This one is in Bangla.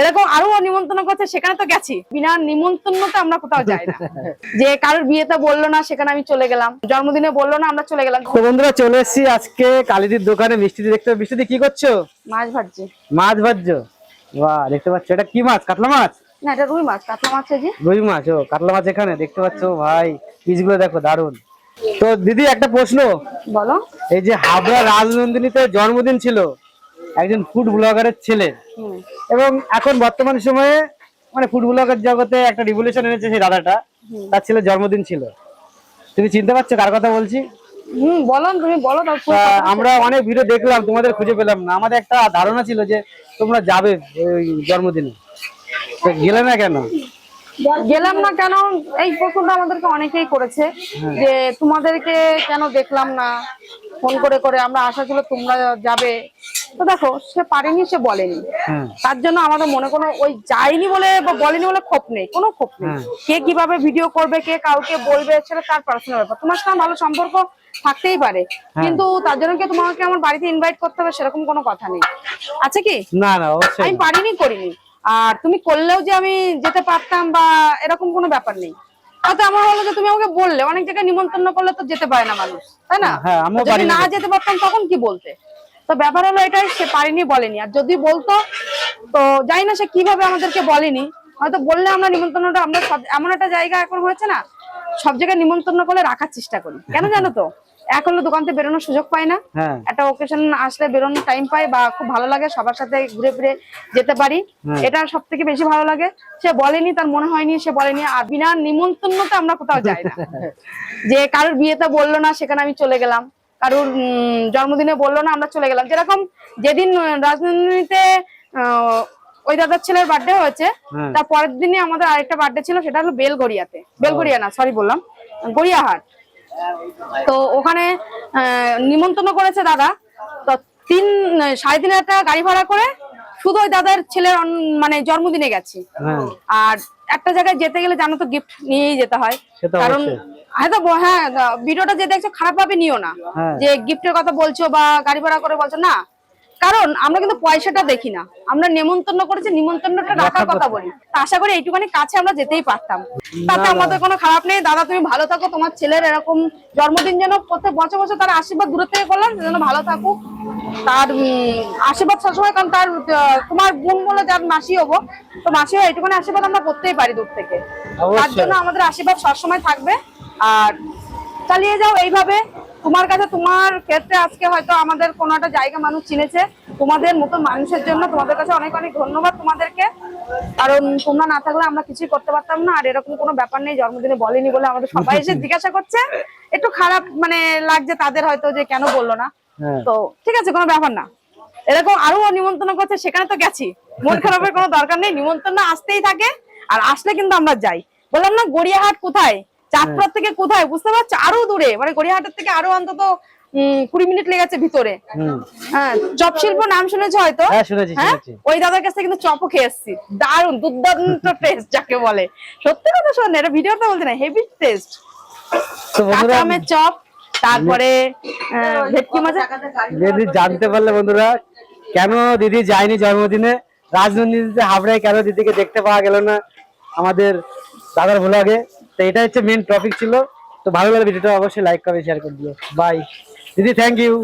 এরকম আরও নিমন্ত্রণ করছে সেখানে তো গেছি। বিনা নিমন্ত্রণতে আমরা কোথাও যাই না। যে কারোর বিয়েতে বলল না সেখানে আমি চলে গেলাম। জন্মদিনে বলল না আমরা চলে গেলাম। তো বন্ধুরা চলে এসেছি আজকে কালীদির দোকানে মিষ্টি দেখতে মিষ্টি কি করছ? মাছ ভাজছি। মাছ ভাজছো? বাহ দেখতে পাচ্ছ। এটা কি মাছ? কাতলা মাছ? না এটা রুই মাছ। কাতলা মাছ যে। রুই মাছ ও কাতলা মাছ এখানে দেখতে পাচ্ছ। ভাই পিসগুলো দেখো দারুণ তো দিদি একটা প্রশ্ন। বলো। এই যে হাবড়া রাজনন্দিনীতে জন্মদিন ছিল একজন ফুড ব্লগারের ছেলে। এবং এখন বর্তমান সময়ে মানে ফুড ব্লগার জগতে একটা রিভলিউশন এনেছে সেই দাদাটা। তার ছেলের জন্মদিন ছিল। তুমি চিনতে পারছ কার কথা বলছি? হুম বলো তুমি বলো আমরা অনেক ভিডিও দেখলাম তোমাদের খুঁজে পেলাম না। আমাদের একটা ধারণা ছিল যে তোমরা যাবে ওই জন্মদিনে। গেলে না কেন? গেলাম না কেন? এই প্রশ্নটা আমাদেরকে অনেকেই করেছে যে তোমাদেরকে কেন দেখলাম না? ফোন করে করে আমরা আশা ছিল তোমরা যাবে। তো দেখো সে পারেনি সে বলেনি। হ্যাঁ। তার জন্য আমাদের মনে কোনো ওই যায়নি বলে বা বলেনি বলে ক্ষোভ নেই কোনো ক্ষোভ নেই। হ্যাঁ। কে কীভাবে ভিডিও করবে কে কাউকে বলবে সেটা তার পার্সোনাল ব্যাপার। তোমার সাথে ভালো সম্পর্ক থাকতেই পারে। হ্যাঁ। কিন্তু তার জন্য কি তোমাকে আমার বাড়িতে ইনভাইট করতে হবে সেরকম কোনো কথা নেই। আছে কি? না না আমি পারিনি করিনি। আর তুমি করলেও যে আমি যেতে পারতাম বা এরকম কোনো ব্যাপার নেই। তাতে আমার হলো যে তুমি আমাকে বললে অনেক জায়গায় নিমন্ত্রণ করলে তো যেতে পারে না মানুষ তাই না? যদি না। যেতে পারতাম তখন কি বলতে? তো ব্যাপার হলো এটাই সে পারিনি বলেনি। আর যদি বলতো তো জানি না সে কীভাবে আমাদেরকে বলেনি। হয়তো বললে আমরা নিমন্ত্রণটা আমরা সব এমন একটা জায়গা এখন হয়েছে না সব জায়গায় নিমন্ত্রণ করে রাখার চেষ্টা করি। কেন জানো তো? এখন হলো দোকান থেকে বেরোনোর সুযোগ পায় না। হ্যাঁ। একটা ওকেশন আসলে বেরোনোর টাইম পাই বা খুব ভালো লাগে সবার সাথে ঘুরে ফিরে যেতে পারি। হ্যাঁ। এটা সব থেকে বেশি ভালো লাগে। সে বলেনি তার মনে হয়নি সে বলেনি। আর বিনা নিমন্ত্রণতে আমরা কোথাও যাই না। যে কারোর বিয়েতে বলল না সেখানে আমি চলে গেলাম। কারোর জন্মদিনে বলল না আমরা চলে গেলাম। যেরকম যেদিন আহ, ওই দাদার ছেলের বার্থডে হয়েছে হ্যাঁ। তার পরের দিনে আমাদের আরেকটা বার্থডে ছিল সেটা হলো বেলগড়িয়াতে। বেলগড়িয়া না সরি বললাম। গড়িয়াহাট। তো ওখানে নিমন্ত্রণ করেছে দাদা। তো তিন সাড়ে তিন হাজার টাকা গাড়ি ভাড়া করে শুধু ওই দাদার ছেলের মানে জন্মদিনে গেছি। হ্যাঁ। আর একটা জায়গায় যেতে গেলে জানো তো গিফট নিয়েই যেতে হয়। কারণ হয়তো হ্যাঁ ভিডিওটা যে দেখছ খারাপ ভাবে নিও না হ্যাঁ। যে গিফটের কথা বলছো বা গাড়ি ভাড়া করে বলছো না কারণ আমরা কিন্তু পয়সাটা দেখি না। আমরা নিমন্ত্রণ করেছি নিমন্ত্রণটা রাখার কথা বলি। তা আশা করি এইটুখানি কাছে আমরা যেতেই পারতাম। তাতে আমাদের কোনো খারাপ নেই। দাদা তুমি ভালো থাকো। তোমার ছেলের এরকম জন্মদিন যেন প্রত্যেক বছর বছর তার আশীর্বাদ দূর থেকে করলাম যেন ভালো থাকুক। তার আশীর্বাদ সবসময় কারণ তার তোমার বোন বলে যার মাসি হব তো মাসি হয় এইটুখানি আশীর্বাদ আমরা করতেই পারি দূর থেকে। তার জন্য আমাদের আশীর্বাদ সবসময় থাকবে। আর চালিয়ে যাও এইভাবে। তোমার কাছে তোমার ক্ষেত্রে আজকে হয়তো আমাদের কোনো একটা জায়গা মানুষ চিনেছে। তোমাদের মতো মানুষের জন্য তোমাদের কাছে অনেক অনেক ধন্যবাদ তোমাদেরকে। কারণ তোমরা না থাকলে আমরা কিছুই করতে পারতাম না আর এরকম কোনো ব্যাপার নেই জন্মদিনে বলেনি বলে আমাদের সবাই এসে জিজ্ঞাসা করছে। একটু খারাপ মানে লাগছে তাদের হয়তো যে কেন বলল না। হ্যাঁ। তো ঠিক আছে কোনো ব্যাপার না। এরকম আরও নিমন্ত্রণ করছে সেখানে তো গেছি। মন খারাপের কোনো দরকার নেই নিমন্ত্রণ আসতেই থাকে আর আসলে কিন্তু আমরা যাই। বললাম না গড়িয়াহাট কোথায়? চাঁদপুর থেকে কোথায়? বুঝতে পারছ? আরও দূরে। মানে গড়িয়াহাটের থেকে আরও অন্তত কুড়ি মিনিট লেগেছে ভিতরে। হ্যাঁ চপ শিল্প নাম শুনেছো হয়তো? হ্যাঁ হ্যাঁ? ওই দাদার কাছে কিন্তু চপও খেয়ে এসেছি। দারুণ দুর্দান্ত টেস্ট যাকে বলে। সত্যি কথা শোন এটা ভিডিওটা বলতে না হেভি টেস্ট আমের চপ তারপরে ভেটকি মাছ যদি জানতে পারলে বন্ধুরা কেন দিদি যায়নি জন্মদিনে? রাজনন্দিনীতে হাবড়ায় কেন দিদিকে দেখতে পাওয়া গেল না আমাদের দাদার ভ্লগে তো এটা হচ্ছে মেন টপিক ছিল। তো ভালো লাগলে ভিডিওটা অবশ্যই লাইক করবে শেয়ার করে দিও। বাই দিদি থ্যাংক ইউ